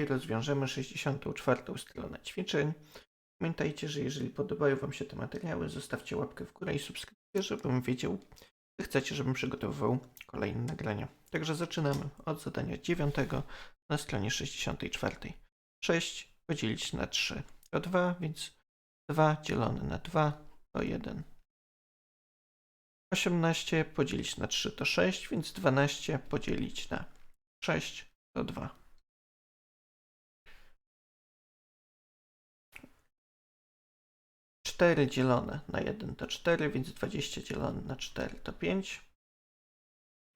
i rozwiążemy 64 stronę ćwiczeń. Pamiętajcie, że jeżeli podobają Wam się te materiały, zostawcie łapkę w górę i subskrypcję, żebym wiedział, czy chcecie, żebym przygotowywał kolejne nagrania. Także zaczynamy od zadania 9 na stronie 64. 6 podzielić na 3 to 2, więc 2 dzielone na 2 to 1. 18 podzielić na 3 to 6, więc 12 podzielić na 6 to 2. Cztery dzielone na 1 to 4, więc 20 dzielone na 4 to 5.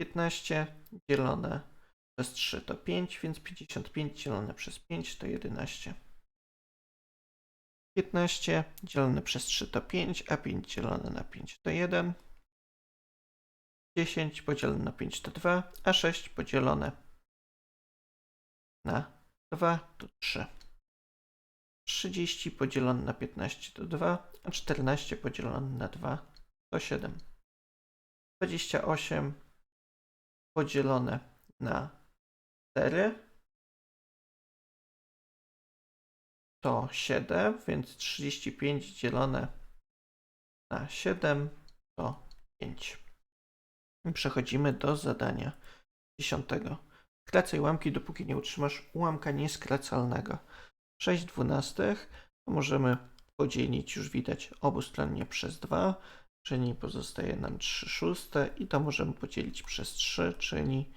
15 dzielone przez 3 to 5, więc 55 dzielone przez 5 to 11. 15 dzielone przez 3 to 5, a 5 dzielone na 5 to 1. 10 podzielone na 5 to 2, a 6 podzielone na 2 to 3. 30 podzielone na 15 to 2, a 14 podzielone na 2 to 7. 28 podzielone na 4 to 7, więc 35 dzielone na 7 to 5. I przechodzimy do zadania 10. Skracaj ułamki, dopóki nie utrzymasz ułamka nieskracalnego. 6 dwunastych możemy podzielić, już widać, obustronnie przez 2, czyli pozostaje nam 3 szóste i to możemy podzielić przez 3, czyli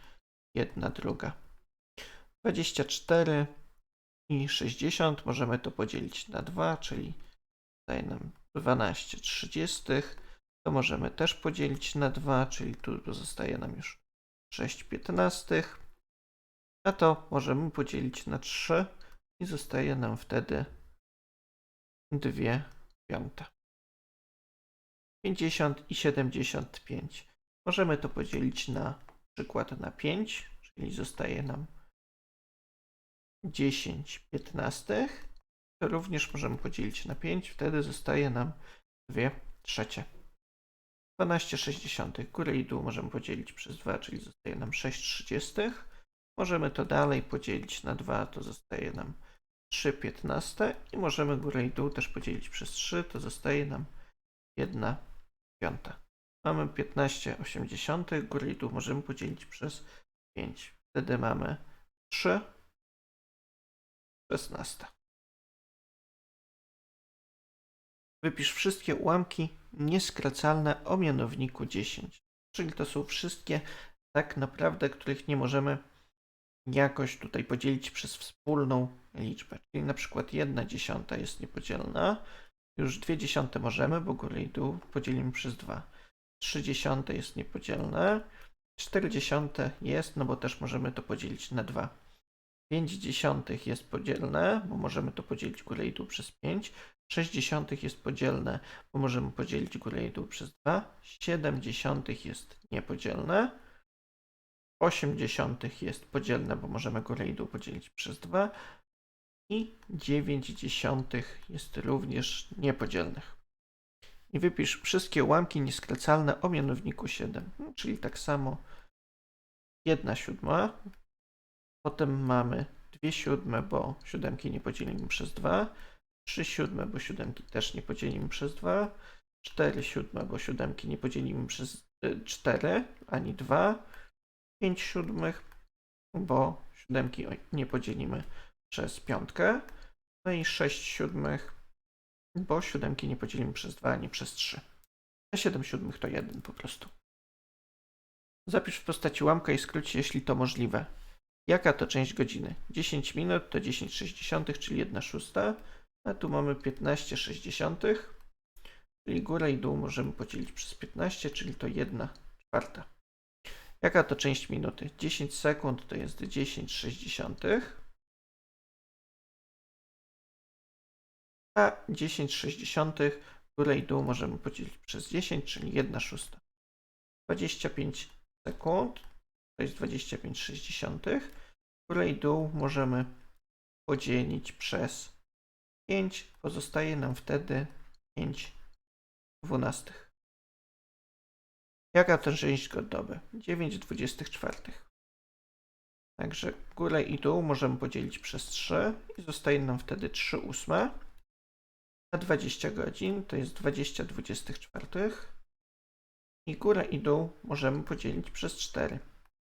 1 druga. 24 i 60 możemy to podzielić na 2, czyli daje nam 12 trzydziestych. To możemy też podzielić na 2, czyli tu pozostaje nam już 6 piętnastych. A to możemy podzielić na 3 i zostaje nam wtedy 2 piąte. 50 i 75. Możemy to podzielić na przykład na 5, czyli zostaje nam 10 piętnastych. To również możemy podzielić na 5, wtedy zostaje nam 2 trzecie. 12 sześćdziesiątych. Górę i dół możemy podzielić przez 2, czyli zostaje nam 6 trzydziestych. Możemy to dalej podzielić na 2, to zostaje nam 3 piętnaste. I możemy górę i dół też podzielić przez 3, to zostaje nam 1 piąta. Mamy 15 osiemdziesiątych. Górę i dół możemy podzielić przez 5. Wtedy mamy 3 szesnaste. Wypisz wszystkie ułamki nieskracalne o mianowniku 10. Czyli to są wszystkie tak naprawdę, których nie możemy jakoś tutaj podzielić przez wspólną liczbę. Czyli na przykład 1 dziesiąta jest niepodzielna. Już 2 dziesiąte możemy, bo górę i dół podzielimy przez 2. 3 dziesiąte jest niepodzielne. 4 dziesiąte jest, no bo też możemy to podzielić na 2. 5 dziesiątych jest podzielne, bo możemy to podzielić górę i dół przez 5. 6 dziesiątych jest podzielne, bo możemy podzielić górę i dół przez 2. 7 dziesiątych jest niepodzielne. 8 dziesiątych jest podzielne, bo możemy górę i dół podzielić przez 2. I 9 dziesiątych jest również niepodzielnych. I wypisz wszystkie ułamki nieskracalne o mianowniku 7. No, czyli tak samo 1 siódma. Potem mamy 2 siódme, bo siódemki nie podzielimy przez 2. 3 siódme, bo siódemki też nie podzielimy przez 2. 4 siódme, bo siódemki nie podzielimy przez 4 ani 2. 5 siódmych, bo siódemki nie podzielimy przez piątkę. No i 6 siódmych, bo siódemki nie podzielimy przez 2 ani przez 3. A 7 siódmych to 1 po prostu. Zapisz w postaci łamka i skróć, jeśli to możliwe. Jaka to część godziny? 10 minut to 10,6, czyli 1 szósta. A tu mamy 15,6, czyli górę i dół możemy podzielić przez 15, czyli to 1 czwarta. Jaka to część minuty? 10 sekund to jest 10,6. 10,6, górę i dół możemy podzielić przez 10, czyli 1 szósta. 25 sekund, to jest 25,6. Górę i dół możemy podzielić przez 5, pozostaje nam wtedy 5 dwunastych. Jaka tężeść godowy? 9 dwudziestych czwartych. Także górę i dół możemy podzielić przez 3 i zostaje nam wtedy 3 ósme. A 20 godzin to jest 20 24. I górę i dół możemy podzielić przez 4.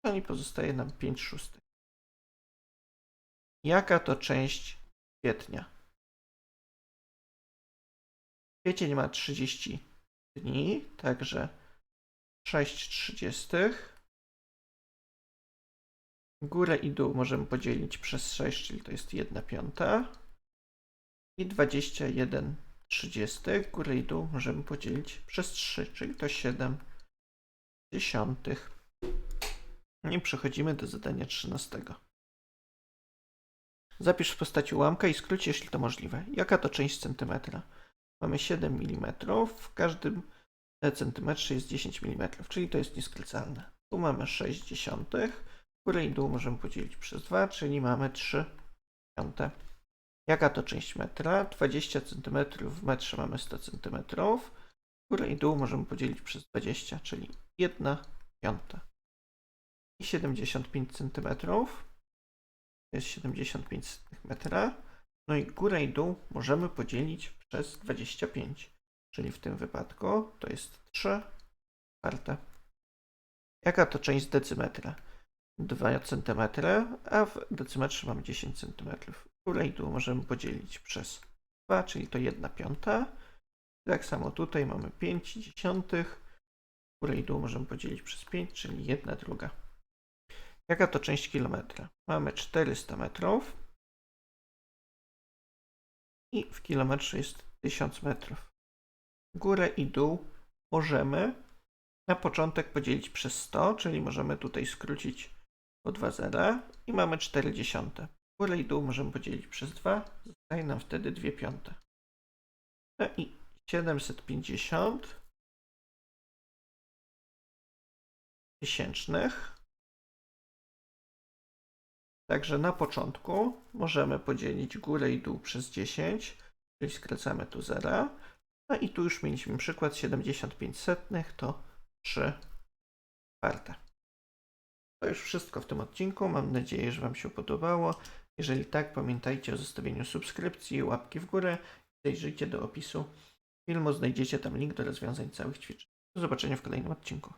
Czyli pozostaje nam 5 szóstych. Jaka to część kwietnia? Kwiecień ma 30 dni, także 6 trzydziestych. Górę i dół możemy podzielić przez 6, czyli to jest 1 piąta. I 21 trzydziestych. Górę i dół możemy podzielić przez 3, czyli to 7 dziesiątych. I przechodzimy do zadania 13. Zapisz w postaci ułamka i skróć, jeśli to możliwe. Jaka to część centymetra? Mamy 7 mm, w każdym centymetrze jest 10 mm, czyli to jest nieskracalne. Tu mamy 6 dziesiątych, górę i dół możemy podzielić przez 2, czyli mamy 3 piąte. Jaka to część metra? 20 cm w metrze mamy 100 cm, górę i dół możemy podzielić przez 20, czyli 1 piąta. I 75 cm to jest 75 metra. No i górę i dół możemy podzielić przez 25, czyli w tym wypadku to jest 3 czwarte. Jaka to część decymetra? 2 cm, a w decymetrze mamy 10 cm. I dół możemy podzielić przez 2, czyli to 1 piąta. Tak samo tutaj mamy 5 dziesiątych. I dół możemy podzielić przez 5, czyli 1 druga. Jaka to część kilometra? Mamy 400 metrów i w kilometrze jest 1000 metrów. Górę i dół możemy na początek podzielić przez 100, czyli możemy tutaj skrócić po 2 zera i mamy 4 dziesiąte. Górę i dół możemy podzielić przez 2, zostaje nam wtedy 2 piąte. No i 750 tysięcznych. Także na początku możemy podzielić górę i dół przez 10, czyli skracamy tu 0. No i tu już mieliśmy przykład 75 setnych, to 3 czwarte. To już wszystko w tym odcinku. Mam nadzieję, że Wam się podobało. Jeżeli tak, pamiętajcie o zostawieniu subskrypcji łapki w górę. Zajrzyjcie do opisu filmu, znajdziecie tam link do rozwiązań całych ćwiczeń. Do zobaczenia w kolejnym odcinku.